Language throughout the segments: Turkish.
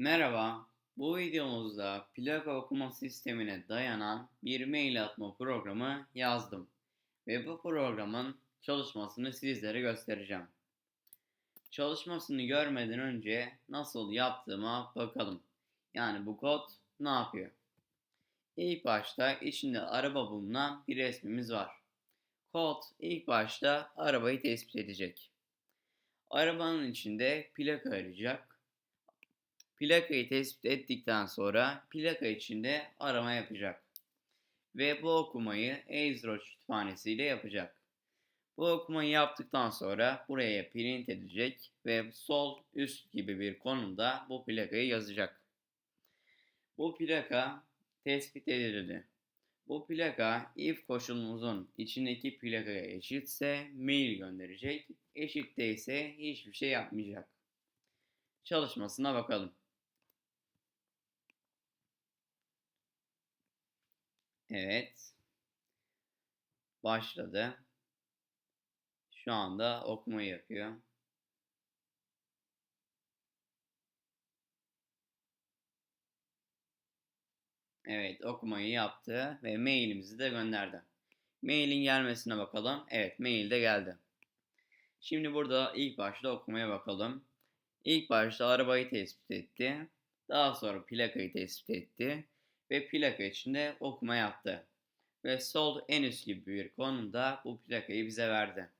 Merhaba, bu videomuzda plaka okuma sistemine dayanan bir mail atma programı yazdım ve bu programın çalışmasını sizlere göstereceğim. Çalışmasını görmeden önce nasıl yaptığıma bakalım. Yani bu kod ne yapıyor? İlk başta içinde araba bulunan bir resmimiz var. Kod ilk başta arabayı tespit edecek. Arabanın içinde plaka arayacak Plakayı tespit ettikten sonra plaka içinde arama yapacak. Ve bu okumayı Ezro kütüphanesi ile yapacak. Bu okumayı yaptıktan sonra buraya print edecek ve sol üst gibi bir konumda bu plakayı yazacak. Bu plaka tespit edildi. Bu plaka if koşulumuzun içindeki plakaya eşitse mail gönderecek, eşit değilse hiçbir şey yapmayacak. Çalışmasına bakalım. Evet. Başladı. Şu anda okuma yapıyor. Evet, okumayı yaptı ve mailimizi de gönderdi. Mailin gelmesine bakalım. Evet, mail de geldi. Şimdi burada ilk başta okumaya bakalım. İlk başta arabayı tespit etti. Daha sonra plakayı tespit etti ve plaka içinde okuma yaptı. Ve sol en üst gibi bir konumda bu plakayı bize verdi.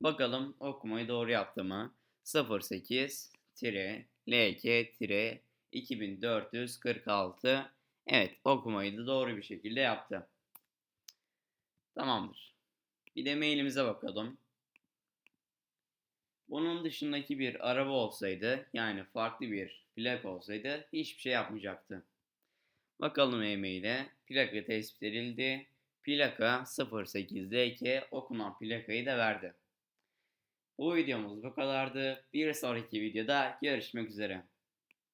Bakalım okumayı doğru yaptı mı? 08-LK-2446 Evet okumayı da doğru bir şekilde yaptı. Tamamdır. Bir de mailimize bakalım. Bunun dışındaki bir araba olsaydı yani farklı bir plak olsaydı hiçbir şey yapmayacaktı. Bakalım e-mail'e. Plaka tespit edildi. Plaka 08DK okunan plakayı da verdi. Bu videomuz bu kadardı. Bir sonraki videoda görüşmek üzere.